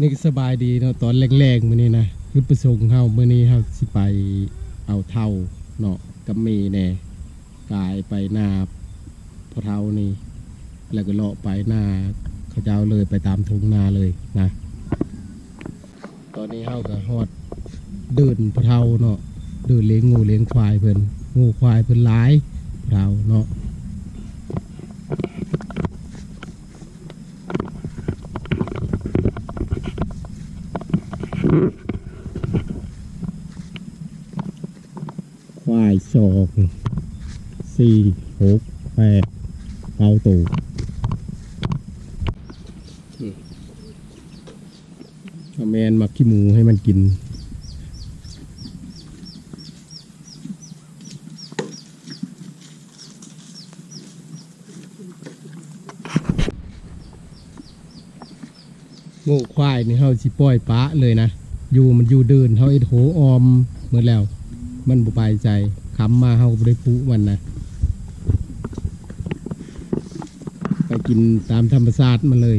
นี่ก็สบายดีเนาะตอนแรงๆมื้อนี้นะคือประสงค์เฮามื้อนี้เฮาสิไปเอาเท่าเนาะกับเมแน่กายไปหน้าพอเท่านี่ แล้วก็เลาะไปหน้าเขาเจ้าเลยไปตามทุ่งนาเลยนะ ตอนนี้เฮาก็ฮอดเดินพอเท่าเนาะเดินเลี้ยงงูเลี้ยงควายเพิ่นงูควายเพิ่นหลายพอเท่าเนาะ ควายสอง สี่หกแปดเก้าตัวเอาแมนมาขี้หมูให้มันกินงูควายนี่เฮาสิปล่อยปะเลยนะ อยู่มันอยู่เดินเฮาเอ็ดโหออมเมื่อแล้ว มันบ่ไปใจคำมาเฮาได้ปุมันนะ ไป กินตามธรรมชาติมันเลย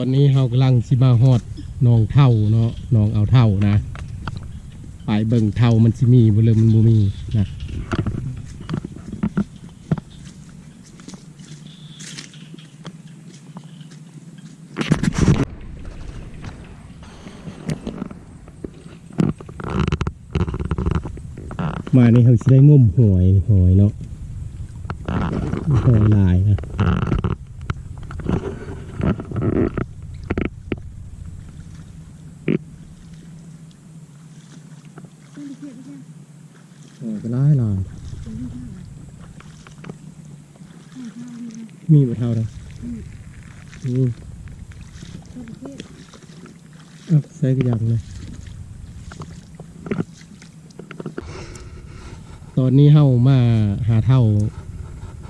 อนนี้เฮากำลังสิมาฮอดหนองเท่าเนาะหนองเอาเท่านะไปเบิ่งเท่ามันสิมีบ่เลยมันบ่มีนะมานี่เฮาสิได้งมหอยหอยเนาะหอยลายนะ เออก็ร้ายหลายมีบ่เท่าเลยอืมอะใส่กระยังเลย ตอนนี้เฮามาหาเท่า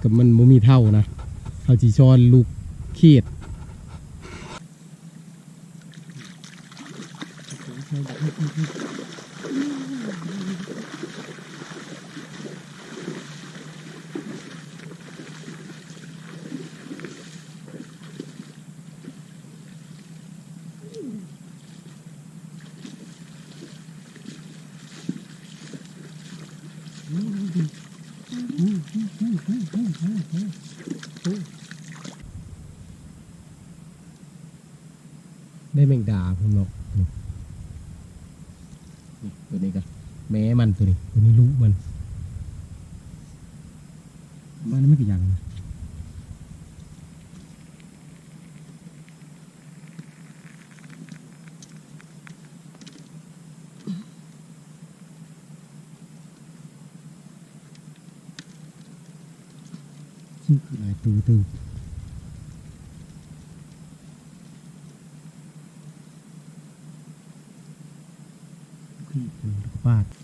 กับมันบ่มีเท่านะเฮาจีชอนลูกเขียด ได้แมงดาพุ่นเนาะนี่นี่ตัวนี้ก็แม่มันตัวนี้ตัวนี้ลูกมันมันไม่กี่อย่างนะหลายตัวตัว เ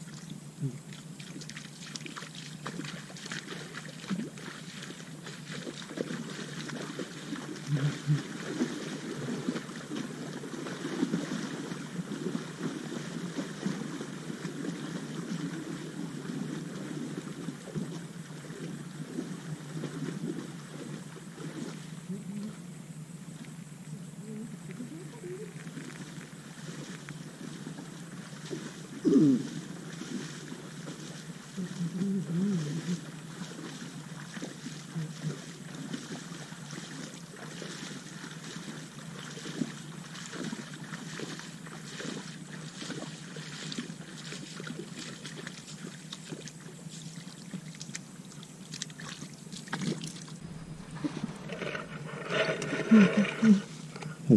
โ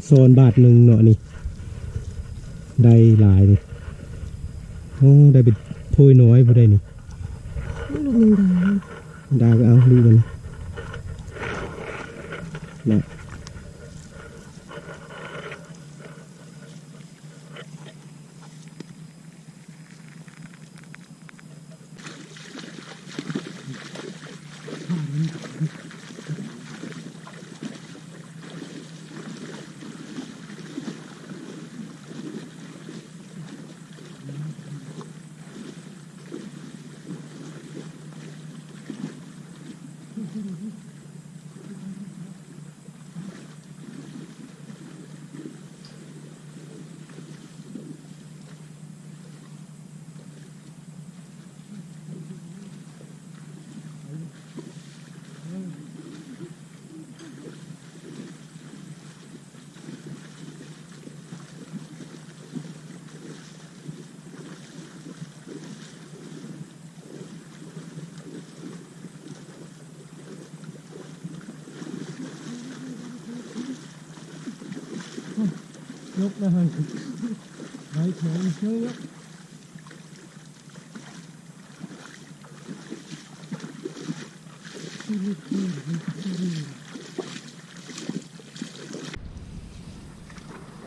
ซนบาทหนึ่งเนาะนี่ ได้หลายเลยโอ้ได้เป็นถ้วยน้อยพอได้นี่ đa cái áo đi rồi. nè ดาก็เอาดูมันนะยกนะฮะไม้แข็งเยอะ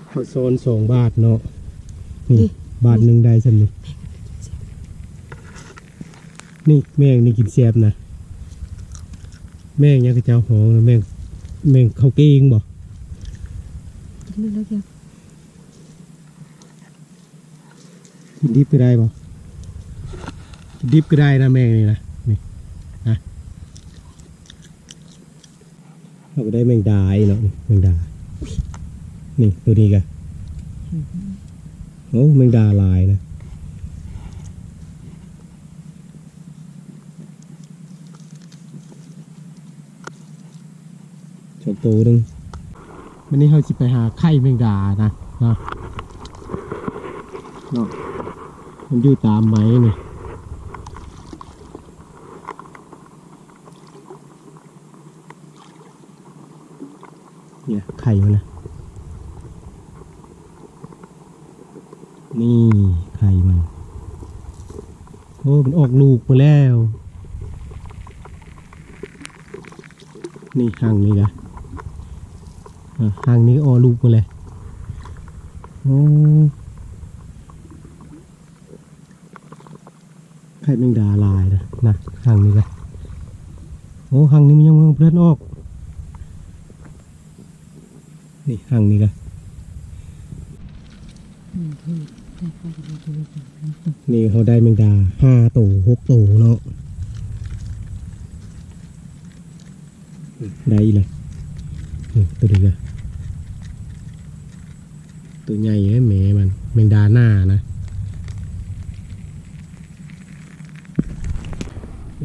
เขาโซนสองบาทเนาะนี่บาทหนึ่งได้สันนี่นี่แม่งนี่กินแซบนะแม่งยังกระเจ้าหองนะแม่งแม่งเขาเก่งบ่กินไม่แล้วแก กินดิบก็ได้บ่กินดิบก็ได้นะแมงนี่นะนี่นะเราก็ได้แมงดาอีกเนาะนี่แมงดา นี่ตัวนี้กันโอ้แมงดาลายนะชอบตัวนึงวันนี้เราจะไปหาไข่แมงดานะเนาะเนาะ มันอยู่ตามไม้นี่เนี่ยไข่มันนะนี่ไข่มัน โอ้มันออกลูกมาแล้ว นี่หางนี่กะอะหางนี้ออกลูกมาเลยโอ้ ข่แมงดาลายนะนะหางนี้กะโอ้หางนี้มันยังเพิ่นออกนี่หางนี้เฮ้ยได้ไปกันเลยตัวนี้จ้ะนี่เขาได้แมงดาห้าโตหกโตเนาะได้เลยตัวนี้ก็ตัวใหญ่แม่มันแมงดาหน้านะ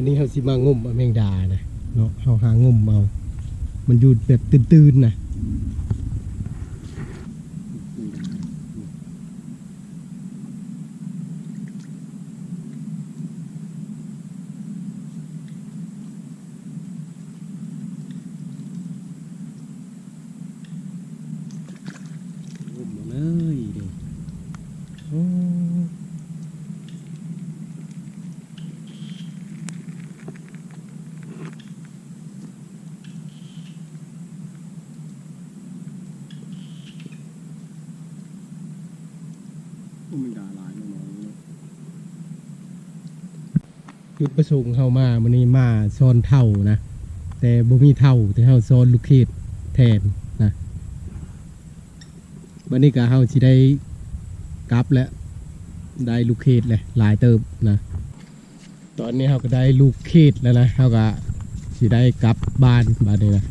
วันนี้เขาสิมางมเอาแมงดานะเนาะเขาหางมเอา มันอยู่แบบตื่นๆนะงมมาเลยเด็กโอ้แมงดาหลายน้องจุดประสงค์เข้ามามันนี้มาซอนเท่านะ แต่บ่มีเท่าแต่เฮาซอนลูกเขตแทนนะวันนี้ก็เฮาสิได้กลับแล้วได้ลูกเขตเลยหลายเติบนะ ตอนนี้เฮาก็ได้ลูกเขตแล้วนะเฮาก็สิได้กลับบ้านบ้านนี้นะ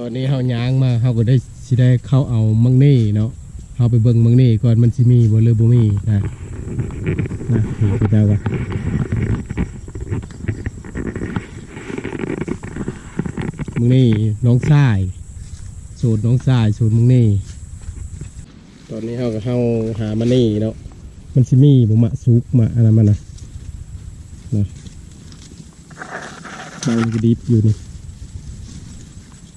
ตอนนี้เฮาย้างมาเฮาก็ได้สิได้เข้าเอามังนี่เนาะเฮาไปเบิ่งมังนี่ก่อนมันสิมีบ่หรือบ่มีนะนะนี่คือเจ้าว่ามังนี่น้องชายสูตรน้องชายสูตรมังนี่ ตอนนี้เฮาก็เฮาหามันนี่เนาะมันสิมีบ่มะสุกมะอะไรมันนะนะมันก็ดิบอยู่นี่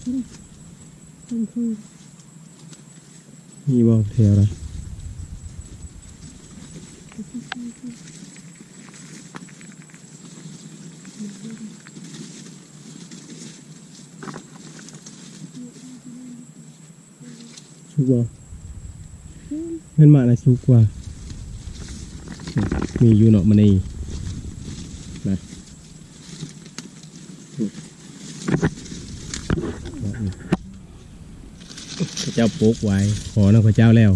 มันคือมีบ่แถวนะชุกบ่เพื่อนมาอะไรชุกกว่า มีอยู่เนาะมันนี่นะอืมเอาอีก พระเจ้าปลูกไว้ ขอนะพระเจ้าแล้ว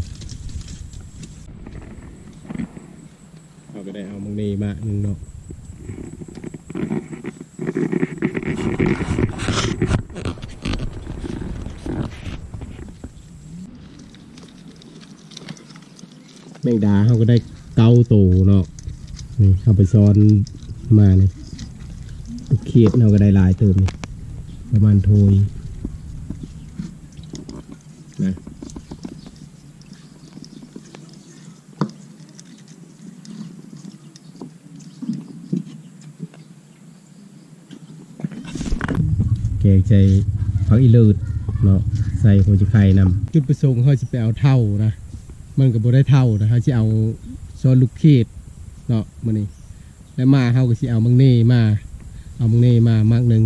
เราก็ได้เอามังนีมาหนึ่งเนาะแมงดาเขาก็ได้เก้าตัวเนาะนี่เอาไปซ้อนมานี่เขียดเราก็ได้ลายเติมนี่ประมาณโทย นะแกงใจผักอีลิดเนาะใส่หัวจิไข่นำจุดประสงค์เขาจะไปเอาเท่านะ มันก็บ่ได้เท่านะเขาจะเอาซอนลูกเขตเนาะมื้อนี้แล้วมาเขาก็สิเอามังเน่มา เอามังเน่มามากหนึ่ง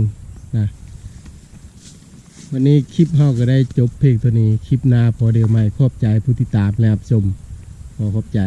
วันนี้คลิปเฮาก็ได้จบเพลงตัวนี้ คลิปหน้าพอเดียวใหม่ขอบใจผู้ติดตามและรับชมขอขอบใจ